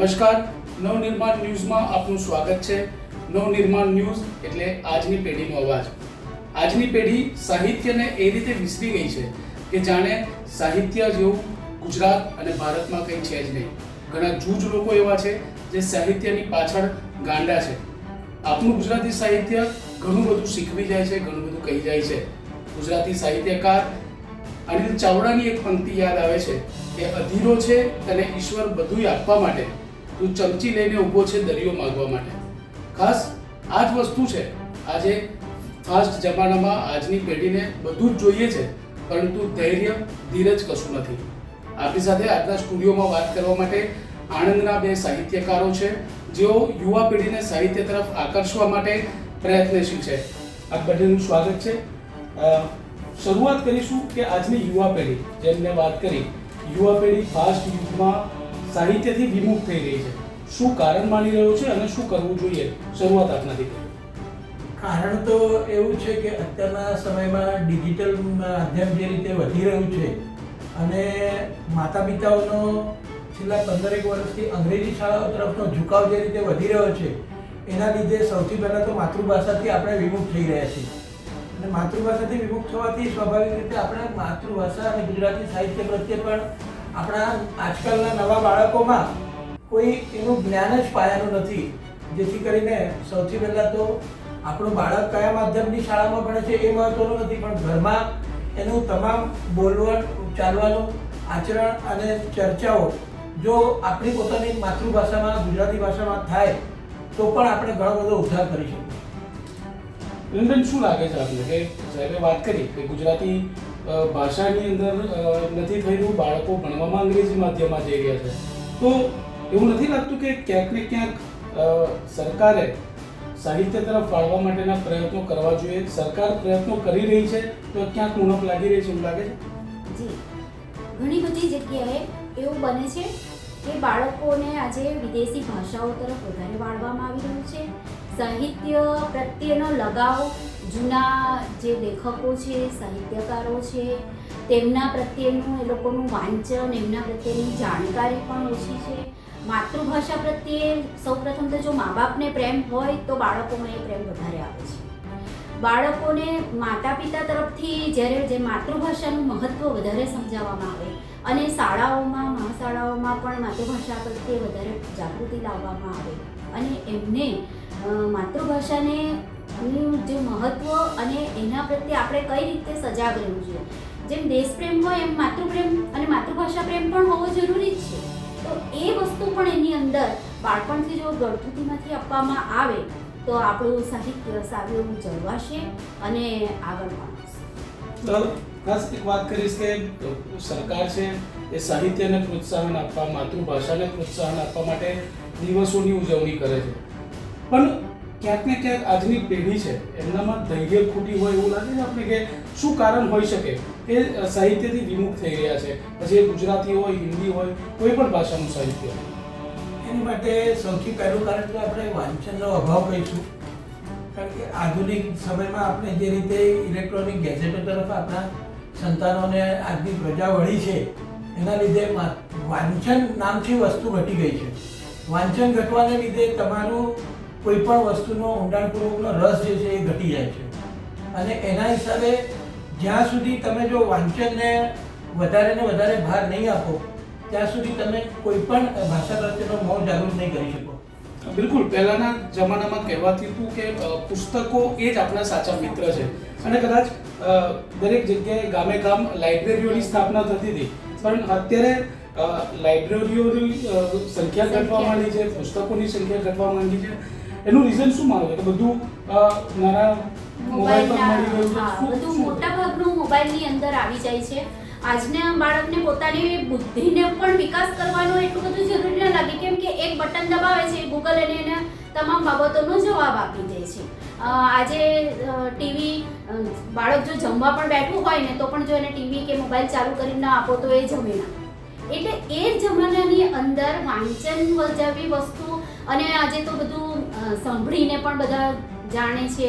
નમસ્કાર. નવનિર્માણ ન્યૂઝમાં આપનું સ્વાગત છે. નવનિર્માણ ન્યૂઝ એટલે આજની પેઢીનો અવાજ. આજની પેઢી સાહિત્યને એ રીતે વિસરી ગઈ છે કે જાણે સાહિત્ય જેવું ગુજરાત અને ભારતમાં કંઈ છે જ નહીં. ઘણા જૂજ લોકો એવા છે જે સાહિત્યની પાછળ ગાંડા છે. આપણું ગુજરાતી સાહિત્ય ઘણું બધું શીખવી જાય છે, ઘણું બધું કહી જાય છે. ગુજરાતી સાહિત્યકાર અનિલ ચાવડાની એક પંક્તિ યાદ આવે છે કે અધીરો છે તને ઈશ્વર બધુંય આપવા માટે. તું ચમચી લઈને ઊભો છે દરિયો માગવા માટે. ખાસ આ જ વસ્તુ છે. આજે ફાસ્ટ જમાનામાં આજની પેઢીને બધું જ જોઈએ છે, પરંતુ ધૈર્ય, ધીરજ કશું નથી. આપણી સાથે આજના સ્ટુડિયોમાં વાત કરવા માટે આણંદના બે સાહિત્યકારો છે, જેઓ યુવા પેઢીને સાહિત્ય તરફ આકર્ષવા માટે પ્રયત્નશીલ છે. આપ બંનેનું સ્વાગત છે. શરૂઆત કરીશું કે આજની યુવા પેઢી. જેમને વાત કરી, યુવા પેઢી ફાસ્ટ યુગમાં સાહિત્યથી વિમુખ થઈ રહી છે. શું કારણ માની રહ્યો છે અને શું કરવું જોઈએ? શરૂઆત આપનાથી. કારણ તો એવું છે કે અત્યારના સમયમાં ડિજિટલ માધ્યમ જે રીતે વધી રહ્યું છે અને માતા પિતાઓનો છેલ્લા પંદરેક વર્ષથી અંગ્રેજી શાળાઓ તરફનો ઝુકાવ જે રીતે વધી રહ્યો છે, એના લીધે સૌથી પહેલાં તો માતૃભાષાથી આપણે વિમુખ થઈ રહ્યા છીએ. અને માતૃભાષાથી વિમુખ થવાથી સ્વાભાવિક રીતે આપણે માતૃભાષા અને ગુજરાતી સાહિત્ય પ્રત્યે પણ આપણા આજકાલના નવા બાળકોમાં કોઈ એનું જ્ઞાન જ પાયાનું નથી. જેથી કરીને સૌથી પહેલાં તો આપણું બાળક કયા માધ્યમની શાળામાં ભણે છે એ મહત્વનું નથી, પણ ઘરમાં એનું તમામ બોલવાનું, ચાલવાનું, આચરણ અને ચર્ચાઓ જો આપણી પોતાની માતૃભાષામાં, ગુજરાતી ભાષામાં થાય, તો પણ આપણે ઘણો બધો ઉદ્ધાર કરી શકીએ. શું લાગે છે આપને? કે સાહેબે વાત કરી કે ગુજરાતી ભાષાની અંદર નથી થઈ રહ્યું બાળકો ભણવામાં અંગ્રેજી માધ્યમમાં જઈ રહ્યા છે. તો એવું નથી લાગતું કે ક્યાંક ને ક્યાંક સરકારે સાહિત્ય તરફ વાળવા માટેના પ્રયત્નો કરવા જોઈએ? સરકાર પ્રયત્નો કરી રહી છે, તો ક્યાંક ઉણપ લાગી રહી છે એવું લાગે છે? જી. ઘણી બધી જગ્યાએ એવું બને છે કે બાળકોને આજે વિદેશી ભાષાઓ તરફ વધારે વાળવામાં આવી રહ્યું છે. સાહિત્ય પ્રત્યેનો લગાવ જૂના જે લેખકો છે, સાહિત્યકારો છે, તેમના પ્રત્યેનું એ લોકોનું વાંચન, એમના પ્રત્યેની જાણકારી પણ ઓછી છે. માતૃભાષા પ્રત્યે સૌપ્રથમ તો જો મા બાપને પ્રેમ હોય, તો બાળકોમાં એ પ્રેમ વધારે આવે છે. બાળકોને માતા પિતા તરફથી જ્યારે જે માતૃભાષાનું મહત્ત્વ વધારે સમજાવવામાં આવે અને શાળાઓમાં, મહાશાળાઓમાં પણ માતૃભાષા પ્રત્યે વધારે જાગૃતિ લાવવામાં આવે અને એમને માતૃભાષાને નું જે મહત્વ અને એના પ્રત્યે આપણે કઈ રીતે સજાગ રહેવું જોઈએ? જેમ દેશપ્રેમ હોય એમ માતૃપ્રેમ અને માતૃભાષા પ્રેમ પણ હોવો જરૂરી જ છે. તો એ વસ્તુ પણ એની અંદર બાળપણથી જો ગળથુથીમાંથી આપવામાં આવે, તો આપણું સાહિત્ય સારું જળવાશે અને આગળ પણ ખાસ એક વાત કરીશ કે સરકાર છે એ સાહિત્યને પ્રોત્સાહન આપવા, માતૃભાષાને પ્રોત્સાહન આપવા માટે દિવસોની ઉજવણી કરે છે. પણ ક્યાંક ને ક્યાંક આજની પેઢી છે, એમનામાં ધૈર્ય ખૂટી હોય એવું લાગે છે આપણે કે શું કારણ હોઈ શકે? કે સાહિત્યથી વિમુખ થઈ રહ્યા છે. પછી એ ગુજરાતી હોય, હિન્દી હોય, કોઈ પણ ભાષાનું સાહિત્ય. એની માટે સૌથી પહેલું કારણ તો આપણે વાંચનનો અભાવ કહીશું. કારણ કે આધુનિક સમયમાં આપણે જે રીતે ઇલેક્ટ્રોનિક ગેજેટો તરફ આપણા સંતાનોને આજની પ્રજા વળી છે, એના લીધે વાંચન નામથી વસ્તુ ઘટી ગઈ છે. વાંચન ઘટવાને લીધે તમારું કોઈ પણ વસ્તુનો ઊંડાણપૂર્વકનો રસ જે છે એ ઘટી જાય છે. અને એના હિસાબે જ્યાં સુધી તમે જો વાંચનને વધારે ને વધારે ભાર નહીં આપો, ત્યાં સુધી તમે કોઈ પણ ભાષા પ્રત્યેનો મોહ જાગૃત નહીં કરી શકો. બિલકુલ. પહેલાના જમાનામાં કહેવાતું હતું કે પુસ્તકો એ જ આપણા સાચા મિત્ર છે. અને કદાચ દરેક જગ્યાએ ગામે ગામ લાઇબ્રેરીઓની સ્થાપના થતી હતી. પણ અત્યારે લાઇબ્રેરીઓની સંખ્યા ઘટવા માંડી છે, પુસ્તકોની સંખ્યા ઘટવા માંડી છે. એનું રીઝન શું માનો કે બધું મારા મોબાઈલ પર મળી ગયું બધું? મોટા ભાગનું મોબાઈલની અંદર આવી જાય છે. આજના બાળકને પોતાની બુદ્ધિને પણ વિકાસ કરવાનો એટલું બધું જરૂરી ન લાગે. કેમ કે એક બટન દબાવે છે ગૂગલ અને એને તમામ બાબતોનો જવાબ આપી દે છે. આજે ટીવી બાળક જો જમવા પણ બેઠું હોય ને તો પણ જો એને ટીવી કે મોબાઈલ ચાલુ કરીને ના આપો તો એ જમે ના. એટલે એ જમાનાની અંદર વાંચન વજાવી વસ્તુ અને આજે તો બધું સાંભળીને પણ બધા જાણે છે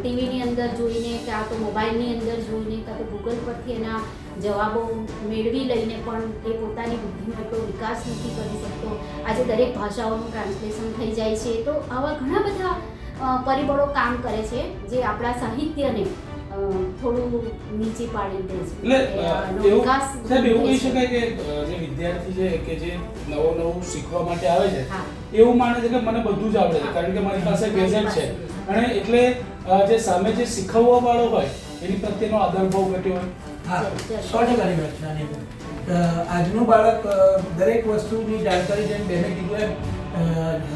ટીવીની અંદર જોઈને કાં તો મોબાઈલની અંદર જોઈને કાં તો ગૂગલ પરથી એના જવાબો મેળવી લઈને પણ એ પોતાની બુદ્ધિનો એટલો વિકાસ નથી કરી શકતો. આજે દરેક ભાષાઓનું ટ્રાન્સલેશન થઈ જાય છે. તો આવા ઘણા બધા પરિબળો કામ કરે છે જે આપણા સાહિત્યને થોડું નીચે પાડી દે છે. એટલે વિકાસ સાહેબ એવું કહી શકાય કે જે વિદ્યાર્થી છે કે જે નવો નવું શીખવા માટે આવે છે એવું માને છે કે મને બધું જ આવડે છે, કારણ કે મારી પાસે ગેજેટ છે. અને એટલે જે સામે જે શીખવવા વાળો હોય, એની પ્રત્યેનો આદર ભાવ ઘટ્યો હોય. હા. સો ટકાની વાત છે આજનું બાળક દરેક વસ્તુની જાણકારી જેમ બેને કીધું એમ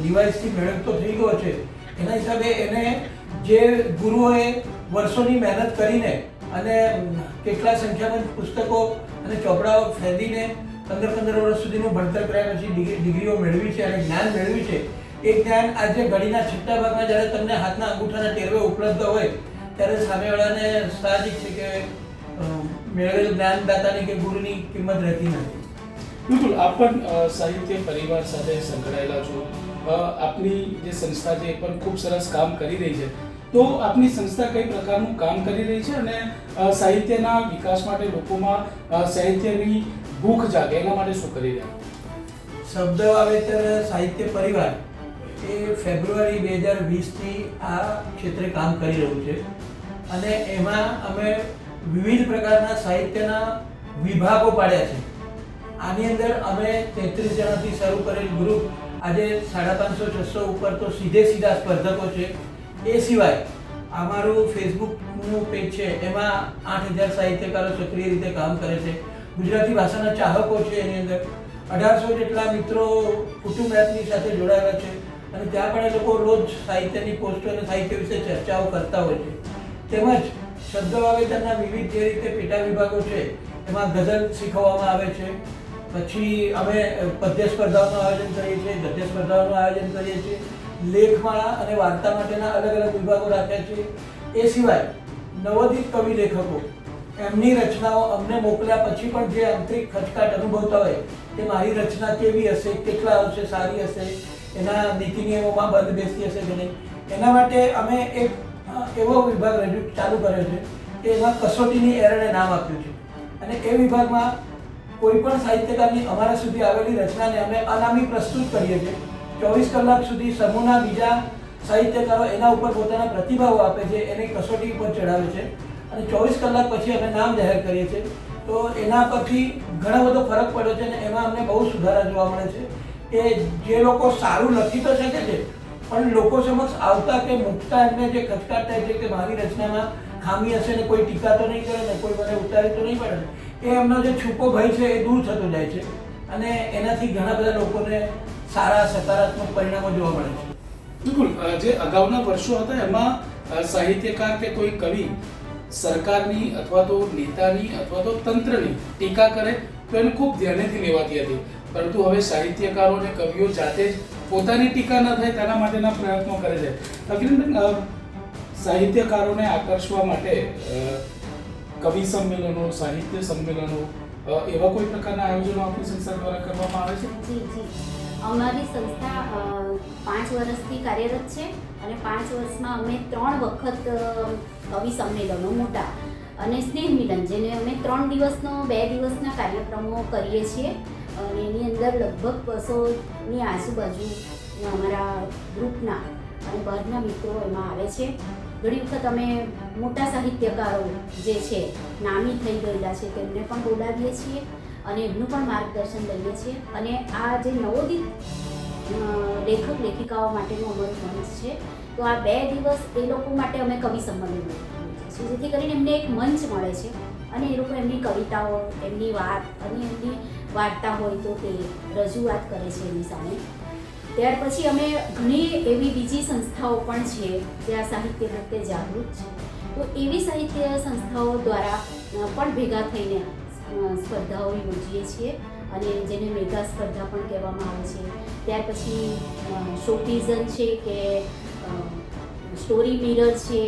ડિવાઇસથી મેળવતો થઈ ગયો છે. એના હિસાબે એને જે ગુરુઓએ વર્ષોની મહેનત કરીને અને કેટલા સંખ્યામાં પુસ્તકો અને ચોપડાઓ ફેંદીને પંદર પંદર વર્ષ સુધીનું ભણતર કર્યા પછી ડિગ્રી ડિગ્રીઓ મેળવી છે અને જ્ઞાન મેળવ્યું છે. એ જ્ઞાન આજે ઘડીના છઠ્ઠા ભાગમાં જ્યારે તમને હાથના અંગૂઠાના ટેરવે ઉપલબ્ધ હોય, ત્યારે સામેવાળાને સાહજિક છે કે મેળવેલ જ્ઞાનદાતાની કે ગુરુની કિંમત રહેતી નથી. બિલકુલ. આપ પણ સાહિત્ય પરિવાર સાથે સંકળાયેલા છો. આપની જે સંસ્થા છે એ પણ ખૂબ સરસ કામ કરી રહી છે. તો આપની સંસ્થા કઈ પ્રકારનું કામ કરી રહી છે અને સાહિત્યના વિકાસ માટે લોકોમાં સાહિત્યની ભૂખ જાગે, એના માટે શું કરી રહ્યા? શબ્દ વાવેતર, સાહિત્ય પરિવાર, એ ફેબ્રુઆરી બે હજાર વીસથી આ ક્ષેત્રે કામ કરી રહ્યું છે. અને એમાં અમે વિવિધ પ્રકારના સાહિત્યના વિભાગો પાડ્યા છે. આની અંદર અમે તેત્રીસ જણાથી શરૂ કરેલ ગ્રુપ આજે સાડા પાંચસો, છસો ઉપર તો સીધે સીધા સ્પર્ધકો છે. એ સિવાય અમારું ફેસબુકનું પેજ છે, એમાં આઠ હજાર સાહિત્યકારો સક્રિય રીતે કામ કરે છે. ગુજરાતી ભાષાના ચાહકો છે એની અંદર. અઢારસો જેટલા મિત્રો કુટુંબ એપની સાથે જોડાયેલા છે અને ત્યાં પણ એ લોકો રોજ સાહિત્યની પોસ્ટો અને સાહિત્ય વિશે ચર્ચાઓ કરતા હોય છે. તેમજ શબ્દ વાવેતરના વિવિધ જે રીતે પેટા વિભાગો છે, એમાં ગઝલ શીખવવામાં આવે છે. પછી અમે પદ્ય સ્પર્ધાઓનું આયોજન કરીએ છીએ, ગદ્ય સ્પર્ધાઓનું આયોજન કરીએ છીએ. લેખમાળા અને વાર્તા માટેના અલગ અલગ વિભાગો રાખ્યા છે. એ સિવાય નવોદિત કવિ લેખકો એમની રચનાઓ અમને મોકલ્યા પછી પણ જે આંતરિક ખચકાટ અનુભવતા હોય તે મારી રચના કેવી હશે, કેટલા હશે સારી હશે, એના નીતિ નિયમોમાં બંધ બેસતી હશે કે નહીં. એના માટે અમે એક એવો વિભાગ રજૂ, ચાલુ કર્યો છે, કે એમાં કસોટીની એરણે નામ આપ્યું છે. અને એ વિભાગમાં કોઈ પણ સાહિત્યકારની અમારા સુધી આવેલી રચનાને અમે અનામી પ્રસ્તુત કરીએ છીએ. ચોવીસ કલાક સુધી સમૂહના બીજા સાહિત્યકારો એના ઉપર પોતાના પ્રતિભાવો આપે છે, એને કસોટી ઉપર ચડાવે છે. અને ચોવીસ કલાક પછી અમે નામ જાહેર કરીએ છીએ. તો એના પરથી ઘણો બધો ફરક પડ્યો છે અને એમાં અમને બહુ સુધારા જોવા મળે છે કે જે લોકો સારું લખી તો શકે છે, પણ લોકો સમક્ષ આવતા કે મૂકતા એમને જે ખચકાટ થાય છે કે મારી રચનામાં ખામી હશે ને કોઈ ટીકા તો નહીં કરે ને કોઈ મને ઉતારે તો નહીં પડે એ એમનો જે છુપો ભય છે એ દૂર થતો જાય છે અને એનાથી ઘણા બધા લોકોને સારા સકારાત્મક પરિણામો જોવા મળે છે. બિલકુલ જે અગાઉના વર્ષો હતા એમાં સાહિત્યકાર કે કોઈ કવિ સરકારની અથવા તો નેતાની અથવા તો તંત્રની ટીકા કરે તો એને ખૂબ ધ્યાનેથી લેવાતી હતી. પરંતુ હવે સાહિત્યકારો અને કવિઓ જાતે જ પોતાની ટીકા ન થાય તેના માટેના પ્રયત્નો કરે છે. અ, સાહિત્યકારોને આકર્ષવા માટે કવિ સંમેલનો સાહિત્ય સંમેલનો એવા કોઈ પ્રકારના આયોજનો આપણી સંસ્થા દ્વારા કરવામાં આવે છે? અમારી સંસ્થા પાંચ વર્ષથી કાર્યરત છે અને પાંચ વર્ષમાં અમે ત્રણ વખત કવિ સંમેલનો મોટા અને સ્નેહ મિલન, જેને અમે ત્રણ દિવસનો, બે દિવસના કાર્યક્રમો કરીએ છીએ. અને એની અંદર લગભગ બસોની આજુબાજુ અમારા ગ્રુપના અને બહારના મિત્રો એમાં આવે છે. ઘણી વખત અમે મોટા સાહિત્યકારો જે છે, નામી થઈ ગયેલા છે, તેમને પણ બોલાવીએ છીએ. અને એમનું પણ માર્ગદર્શન લઈએ છીએ. અને આ જે નવોદિત લેખક, લેખિકાઓ માટેનું અમારું મંચ છે. તો આ બે દિવસ એ લોકો માટે અમે કવિ સંમેલન છીએ. જેથી કરીને એમને એક મંચ મળે છે. અને એ લોકો એમની કવિતાઓ, એમની વાત, અને એમની વાર્તા હોય તો તે રજૂઆત કરે છે એની સામે. ત્યાર પછી અમે ઘણી એવી બીજી સંસ્થાઓ પણ છે જે આ સાહિત્ય પ્રત્યે જાગૃત છે. તો એવી સાહિત્ય સંસ્થાઓ દ્વારા પણ ભેગા થઈને સ્પર્ધાઓ યોજીએ છીએ અને જેને મેગા સ્પર્ધા પણ કહેવામાં આવે છે. ત્યાર પછી શોપીઝન છે કે સ્ટોરી મિરર છે,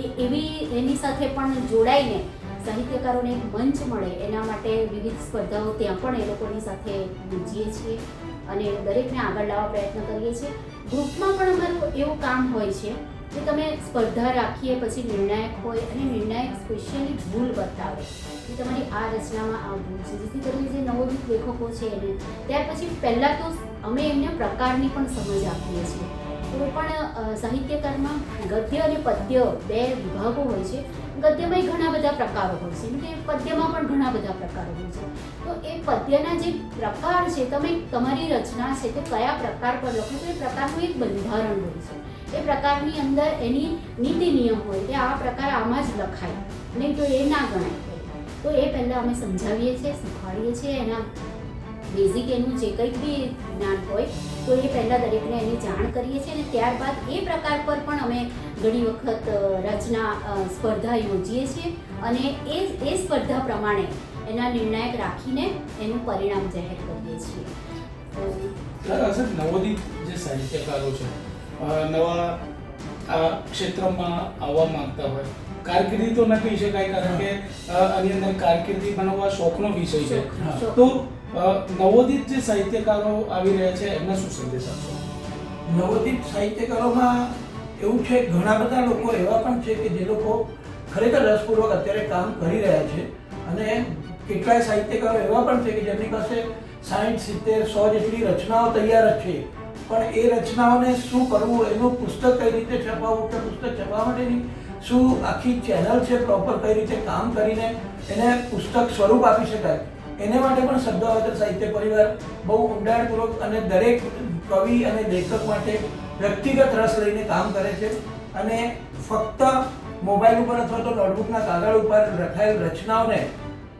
એ એવી એની સાથે પણ જોડાઈને સાહિત્યકારોને એક મંચ મળે. એના માટે વિવિધ સ્પર્ધાઓ ત્યાં પણ એ લોકોની સાથે યોજીએ છીએ અને દરેકને આગળ લાવવા પ્રયત્ન કરીએ છીએ. ગ્રુપમાં પણ અમારું એવું કામ હોય છે કે તમે સ્પર્ધા રાખીએ પછી નિર્ણાયક હોય અને નિર્ણાયક સ્પેશિયલી ભૂલ બતાવે. કે તમારી આ રચનામાં આવવું છે. જેથી કરીને જે નવોદિત લેખકો છે એને, ત્યાર પછી પહેલાં તો અમે એમને પ્રકારની પણ સમજ આપીએ છીએ. તો પણ સાહિત્યકારમાં ગદ્ય અને પદ્ય બે વિભાગો હોય છે. ગદ્યમાં ઘણા બધા પ્રકારો હોય છે. કે પદ્યમાં પણ ઘણા બધા પ્રકારો હોય છે. તો એ પદ્યના જે પ્રકાર છે, તમે તમારી રચના છે તે કયા પ્રકાર પર લખો તો એ પ્રકારનું એક બંધારણ હોય છે. એ પ્રકારની અંદર એની નીતિ નિયમ હોય કે આ પ્રકાર આમાં જ લખાય. નહીં તો એ ના ગણાય. તો એ પહેલાં અમે સમજાવીએ છીએ, શીખવાડીએ છીએ, એના બેઝિક એનું જે કંઈક બી જ્ઞાન હોય, તો એ પહેલાં દરેકને એની જાણ કરીએ છીએ અને ત્યારબાદ એ પ્રકાર પર પણ અમે ઘણી વખત રચના સ્પર્ધા યોજીએ છીએ અને એ એ સ્પર્ધા પ્રમાણે એના નિર્ણાયક રાખીને એનું પરિણામ જાહેર કરીએ છીએ. નવોદિત જે સાહિત્યકારો છે નવા આ ક્ષેત્રમાં આવવા માંગતા હોય કારકિર્દી તો ન કહી શકાય કારણ કે આની અંદર કારકિર્દી બનાવવા શોખનો વિષય છે. તો નવોદિત જે સાહિત્યકારો આવી રહ્યા છે એમને શું સંદેશ આપશો? નવોદિત સાહિત્યકારોમાં એવું છે ઘણા બધા લોકો એવા પણ છે કે જે લોકો ખરેખર રસપૂર્વક અત્યારે કામ કરી રહ્યા છે. અને કેટલાય સાહિત્યકારો એવા પણ છે કે જેમની પાસે સાઠ સિત્તેર સો જેટલી રચનાઓ તૈયાર જ છે. પણ એ રચનાઓને શું કરવું એનું પુસ્તક કઈ રીતે છપાવવું કે પુસ્તક છપાવવા માટેની શું આખી ચેનલ છે પ્રોપર કઈ રીતે કામ કરીને એને પુસ્તક સ્વરૂપ આપી શકાય? એને માટે પણ શબ્દાવતર, સાહિત્ય પરિવાર બહુ ઊંડાણપૂર્વક અને દરેક કવિ અને લેખક માટે વ્યક્તિગત રસ લઈને કામ કરે છે. અને ફક્ત મોબાઈલ ઉપર અથવા તો નોટબુકના કાગળ ઉપર રખાયેલ રચનાઓને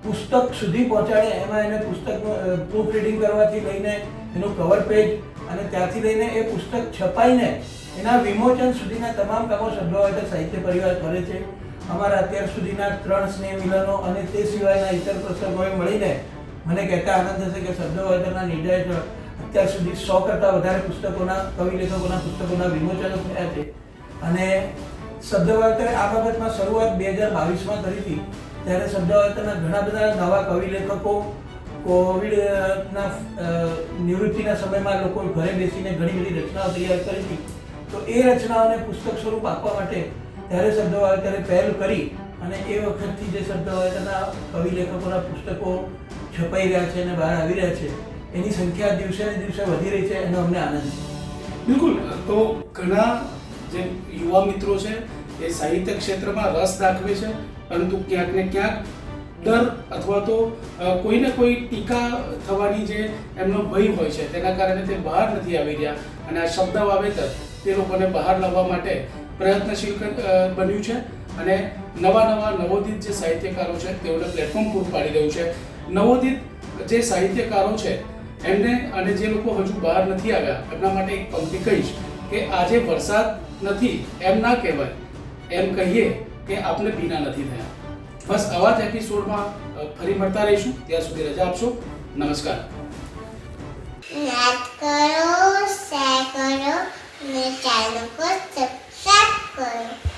પુસ્તક સુધી પહોંચાડે, એમાં એને પુસ્તક પ્રૂફ રીડિંગ કરવાથી લઈને એનું કવર પેજ અને ત્યાંથી લઈને એ પુસ્તક છપાઈને એના વિમોચન સુધીના તમામ કામો શબ્દાવતર સાહિત્ય પરિવાર કરે છે. અમારા અત્યાર સુધીના ત્રણ સ્નેહ મિલનો અને તે સિવાયના ઇતર પ્રસંગોએ મળીને મને કહેતા આનંદ થશે કે શબ્દવાદરના નિર્ણય હેઠળ અત્યાર સુધી સો કરતાં વધારે પુસ્તકોના, કવિ લેખકોના પુસ્તકોના વિમોચનો થયા છે. અને શબ્દવાર્તરે આ બાબતમાં શરૂઆત બે હજાર બાવીસમાં કરી હતી. ત્યારે શબ્દવાર્તરના ઘણા બધા નવા કવિ લેખકો, કોવિડના નિવૃત્તિના સમયમાં લોકો ઘરે બેસીને ઘણી બધી રચનાઓ તૈયાર કરી હતી. તો એ રચનાઓને પુસ્તક સ્વરૂપ આપવા માટે ત્યારે શબ્દવાર્તરે પહેલ કરી અને એ વખતથી જે શબ્દવાર્તના કવિ લેખકોના પુસ્તકો છપાઈ રહ્યા છે અને બહાર આવી રહ્યા છે, એની સંખ્યા દિવસે ને દિવસે વધી રહી છે એનો અમને આનંદ છે. બિલકુલ. તો ઘણા જે યુવા મિત્રો છે, એ સાહિત્ય ક્ષેત્રમાં રસ દાખવે છે, પરંતુ ક્યાંક ને ક્યાંક ડર અથવા તો કોઈ ને કોઈ ટીકા થવાની જે એમનો ભય હોય છે, તેના કારણે તે બહાર નથી આવી રહ્યા. અને આ શબ્દ વાવેતર તે લોકોને બહાર લાવવા માટે પ્રયત્નશીલ બન્યું છે અને નવા નવા નવોદિત જે સાહિત્યકારો છે તેઓને પ્લેટફોર્મ પૂરું પાડી રહ્યું છે. નવોદિત જે સાહિત્યકારો છે, એમને અને જે લોકો હજુ બહાર નથી આવ્યા, એમના માટે એક પંક્તિ કહીશ કે આજે વરસાદ નથી એમ ના કહેવાય. એમ કહીએ કે આપને ભીના નથી થયા. બસ આવા જ એપિસોડમાં ફરી મળતા રહીશું. ત્યાં સુધી રજા આપશો. નમસ્કાર. કરો કરો मेरे चैनल को सब्सक्राइब करो